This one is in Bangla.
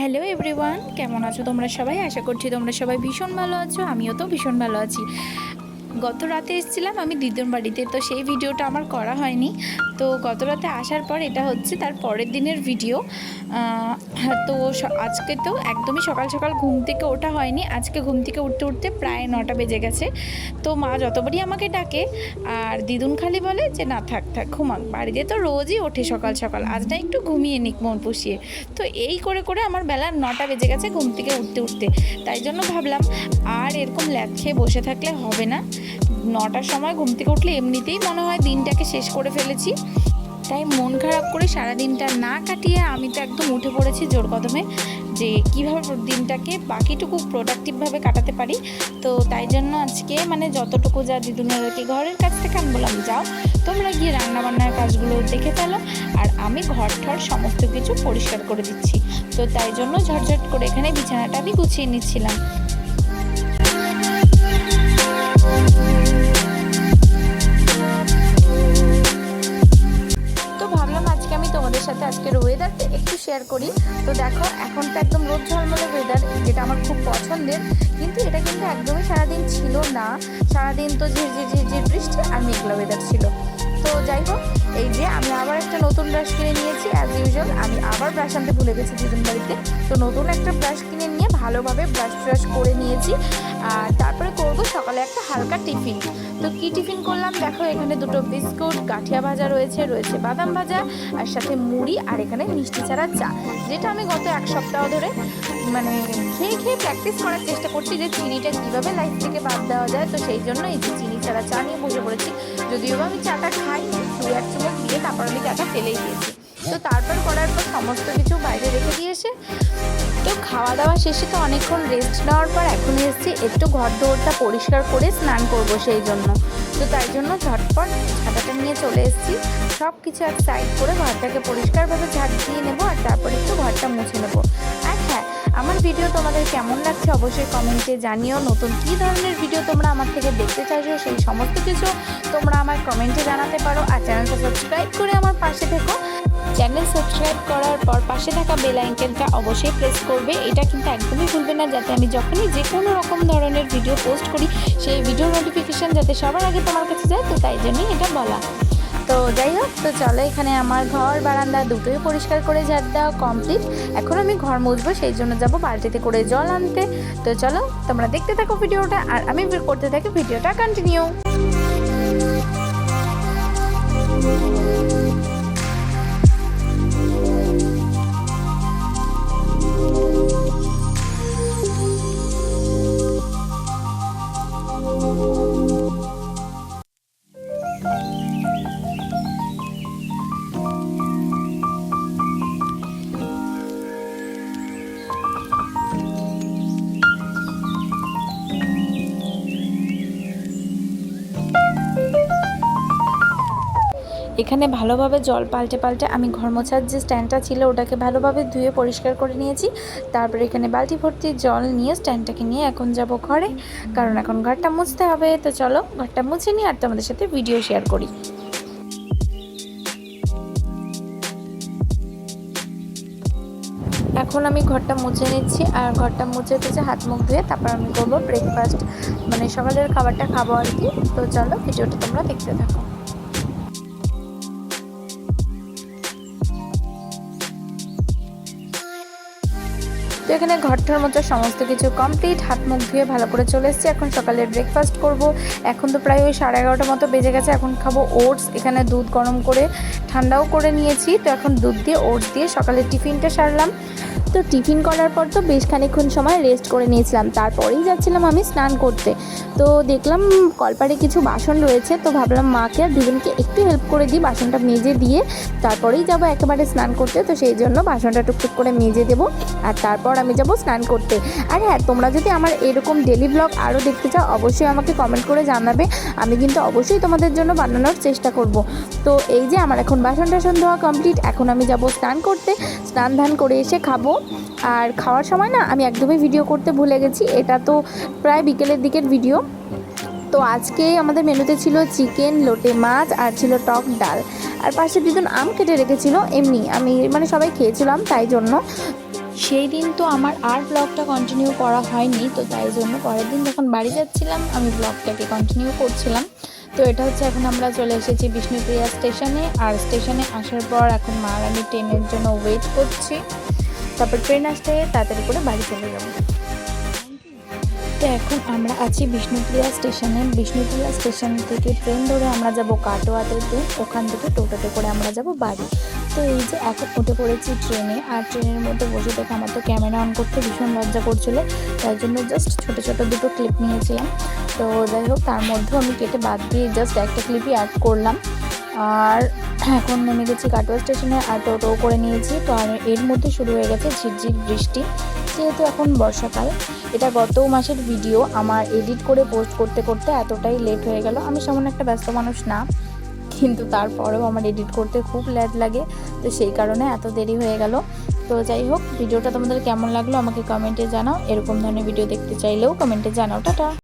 হ্যালো এভরিওয়ান, কেমন আছো তোমরা সবাই? আশা করছি তোমরা সবাই ভীষণ ভালো আছো, আমিও তো ভীষণ ভালো আছি। গত রাতে এসেছিলাম, আমি দিদুর বাড়িতে, তো সেই ভিডিওটা আমার করা হয়নি। তো গত রাতে আসার পর এটা হচ্ছে তার পরের দিনের ভিডিও। তো আজকে তো একদমই সকাল সকাল ঘুম থেকে ওঠা হয়নি। আজকে ঘুম থেকে উঠতে উঠতে প্রায় নটা বেজে গেছে। তো মা যতবারই আমাকে ডাকে, আর দিদুন খালি বলে যে, না, থাক থাক, ঘুমাক। বাড়িতে তো রোজই ওঠে সকাল সকাল। আজ না একটু ঘুমিয়ে নিক মন পুষিয়ে। তো এই করে করে আমার বেলা নটা বেজে গেছে ঘুম থেকে উঠতে উঠতে। তাই জন্য ভাবলাম, আর এরকম ল্যাদ খেয়ে বসে থাকলে হবে না। নটার সময় ঘুম থেকে উঠলে এমনিতেই মনে হয় দিনটাকে শেষ করে ফেলেছি। তাই মন খারাপ করে সারা দিনটা না কাটিয়ে আমি তো একদম উঠে পড়েছি জোর কদমে যে কীভাবে দিনটাকে বাকিটুকু প্রোডাক্টিভভাবে কাটাতে পারি। তো তাই জন্য আজকে মানে যতটুকু যা দিদুনের আর কি ঘরের কাছ থেকে আমি বললাম, যাও, তোমরা গিয়ে রান্নাবান্নার কাজগুলো দেখে ফেলো আর আমি ঘর ঠর সমস্ত কিছু পরিষ্কার করে দিচ্ছি। তো তাই জন্য ঝটঝট করে এখানে বিছানাটা আমি গুছিয়ে নিচ্ছিলাম। শেয়ার করি। তো দেখো, এখন তো একদম রোদ ঝলমলে ওয়েদার যেটা আমার খুব পছন্দের। কিন্তু এটা কিন্তু একদমই সারাদিন ছিল না। সারাদিন তো ঝিরঝির ঝিরঝির বৃষ্টি আর মেঘলা ওয়েদার ছিল। তো যাই হোক এই যে আমি আবার একটা নতুন ব্রাশ কিনে নিয়েছি অ্যাজ ইউজুয়াল আমি আবার ব্রাশ আনতে ভুলে গেছি দিদুন বাড়িতে। তো নতুন একটা ব্রাশ কিনে নিয়ে ভালোভাবে ব্রাশ ট্রাশ করে নিয়েছি, আর তারপরে করব সকালে একটা হালকা টিফিন। তো কি টিফিন করলাম? দেখো, এখানে দুটো বিস্কুট, গাঠিয়া ভাজা রয়েছে রয়েছে বাদাম ভাজা, আর সাথে মুড়ি, আর এখানে মিষ্টি ছাড়া চা, যেটা আমি গত এক সপ্তাহ ধরে মানে খেয়ে খেয়ে প্র্যাকটিস করার চেষ্টা করছি যে চিনিটা কীভাবে লাইফ থেকে বাদ দেওয়া যায়। তো সেই জন্য এই যে চিনি ছাড়া চা নিয়ে বসে পড়েছি। যদিও আমি চাটা খাই দু এক চুমুক দিয়ে তারপর আমি চাটা ফেলেই দিয়েছি। তো তারপর করার পর সমস্ত কিছু বাইরে রেখে দিয়েছে তো খাওয়া দাওয়া শেষে তো অনেকক্ষণ রেস্ট নেওয়ার পর এখন এসেছি, একটু ঘর দৌড়টা পরিষ্কার করে স্নান করব সেই জন্য। তো তাই জন্য ঝটপট ছাতাটা নিয়ে চলে এসেছি। সব কিছু এক সাইড করে ঘরটাকে পরিষ্কারভাবে ঝাড় দিয়ে নেব আর তারপর একটু ঘরটা মুছে নেব। আমার ভিডিও তোমাদের কেমন লাগছে অবশ্যই কমেন্টে জানিও। নতুন কী ধরনের ভিডিও তোমরা আমার থেকে দেখতে চাইছো, সেই সমস্ত কিছু তোমরা আমার কমেন্টে জানাতে পারো। আর চ্যানেলটা সাবস্ক্রাইব করে আমার পাশে থেকো। চ্যানেল সাবস্ক্রাইব করার পর পাশে থাকা বেল আইকনটা অবশ্যই প্রেস করবে। এটা কিন্তু একদমই ভুলবে না, যাতে আমি যখনই যে কোনো রকম ধরনের ভিডিও পোস্ট করি, সেই ভিডিও নোটিফিকেশান যাতে সবার আগে তোমার কাছে যায়, তো তাই জন্যই এটা বলা। যাই হোক, তো চলো এখানে আমার ঘর, বারান্দা দুটোই পরিষ্কার করে ঝাড় দেওয়া কমপ্লিট এখন আমি ঘর মুছবো, সেই জন্য যাব বালতিতে করে জল আনতে। তো চলো, তোমরা দেখতে থাকো ভিডিওটা, আর আমি করতে থাকি, ভিডিওটা কন্টিনিউ এখানে ভালোভাবে জল পাল্টে পাল্টে আমি ঘর মোছার যে স্ট্যান্ডটা ছিল ওটাকে ভালোভাবে ধুয়ে পরিষ্কার করে নিয়েছি। তারপরে এখানে বালতি ভর্তি জল নিয়ে স্ট্যান্ডটাকে নিয়ে এখন যাব ঘরে। কারণ এখন ঘরটা মুছতে হবে। তো চলো ঘরটা মুছে নিই আর তোমাদের সাথে ভিডিও শেয়ার করি। এখন আমি ঘরটা মুছে নিচ্ছি আর ঘরটা মুছে টুছে হাত মুখ ধুয়ে তারপর আমি করব ব্রেকফাস্ট মানে সকালের খাবারটা খাব আর কি। তো চলো ভিডিওটা তোমরা দেখতে থাকো। তো এখানে ঘরটার মতো সমস্ত কিছু কমপ্লিট হাত মুখ ধুয়ে ভালো করে চলে এসেছি। এখন সকালে ব্রেকফাস্ট করব। এখন তো প্রায় ওই সাড়ে এগারোটার মতো বেজে গেছে। এখন খাব ওটস এখানে দুধ গরম করে ঠান্ডাও করে নিয়েছি। তো এখন দুধ দিয়ে ওটস দিয়ে সকালে টিফিনটা সারলাম। তো টিফিন করার পর তো বেশ খানিক্ষণ সময় রেস্ট করে নিয়েছিলাম। তারপরেই যাচ্ছিলাম আমি স্নান করতে। তো দেখলাম কলপারে কিছু বাসন রয়েছে। তো ভাবলাম মাকে আর দুজনকে একটু হেল্প করে দিই। বাসনটা মেজে দিয়ে তারপরেই যাব একেবারে স্নান করতে। তো সেই জন্য বাসনটা টুকটুক করে মেজে দেবো। আর তারপর আমি যাব স্নান করতে। আর হ্যাঁ তোমরা যদি আমার এরকম ডেলি ব্লগ আরও দেখতে চাও, অবশ্যই আমাকে কমেন্ট করে জানাবে। আমি কিন্তু অবশ্যই তোমাদের জন্য বানানোর চেষ্টা করব। তো এই যে আমার এখন বাসন টাসন ধোয়া কমপ্লিট এখন আমি যাব স্নান করতে। স্নান ধান করে এসে খাব। আর খাওয়ার সময় না, আমি একদমই ভিডিও করতে ভুলে গেছি। এটা তো প্রায় বিকেলের দিকের ভিডিও তো আজকে আমাদের মেনুতে ছিল চিকেন, লোটে মাছ আর ছিল টক ডাল। আর পাশে দুজন আম কেটে রেখেছিল, এমনি। আমি মানে সবাই খেয়েছিলাম তাই জন্য। সেই দিন তো আমার আর ব্লগটা কন্টিনিউ করা হয়নি, তো তাই জন্য পরের দিন যখন বাড়ি যাচ্ছিলাম, আমি ব্লগটাকে কন্টিনিউ করছিলাম। তো এটা হচ্ছে এখন আমরা চলে এসেছি বিষ্ণুপ্রিয়া স্টেশনে আর স্টেশনে আসার পর এখন মা আমি ট্রেনের জন্য ওয়েট করছি। তারপর ট্রেন আসতে তাড়াতাড়ি করে বাড়ি চলে যাব। তো এখন আমরা আছি বিষ্ণুপ্রিয়া স্টেশনে বিষ্ণুপ্রিয়া স্টেশন থেকে ট্রেন ধরে আমরা যাব কাটোয়াতে ট্রেন ওখান থেকে টোটোতে করে আমরা যাব বাড়ি। তো এই যে এখন উঠে পড়েছি ট্রেনে, আর ট্রেনের মধ্যে বসে থেকে আমার তো ক্যামেরা অন করতে ভীষণ লজ্জা করছিল। তাই জন্য জাস্ট ছোটো ছোটো দুটো ক্লিপ নিয়েছিলাম। তো যাই হোক, তার মধ্যেও আমি কেটে বাদ দিয়ে জাস্ট একটা ক্লিপই অ্যাড করলাম। আর এখন নেমে গেছি কাটোয়া স্টেশনে আর টোটো করে নিয়েছি। তো আর এর মধ্যে শুরু হয়ে গেছে ঝিরঝির বৃষ্টি। যেহেতু এখন বর্ষাকাল, এটা গত মাসের ভিডিও আমার এডিট করে পোস্ট করতে করতে এতটাই লেট হয়ে গেল। আমি সেমন একটা ব্যস্ত মানুষ না। কিন্তু তারপরেও আমার এডিট করতে খুব ল্যাড লাগে। তো সেই কারণে এত দেরি হয়ে গেল। তো যাই হোক, ভিডিওটা তোমাদের কেমন লাগল আমাকে কমেন্টে জানাও। এরকম ধরনের ভিডিও দেখতে চাইলেও কমেন্টে জানাও। টাটা!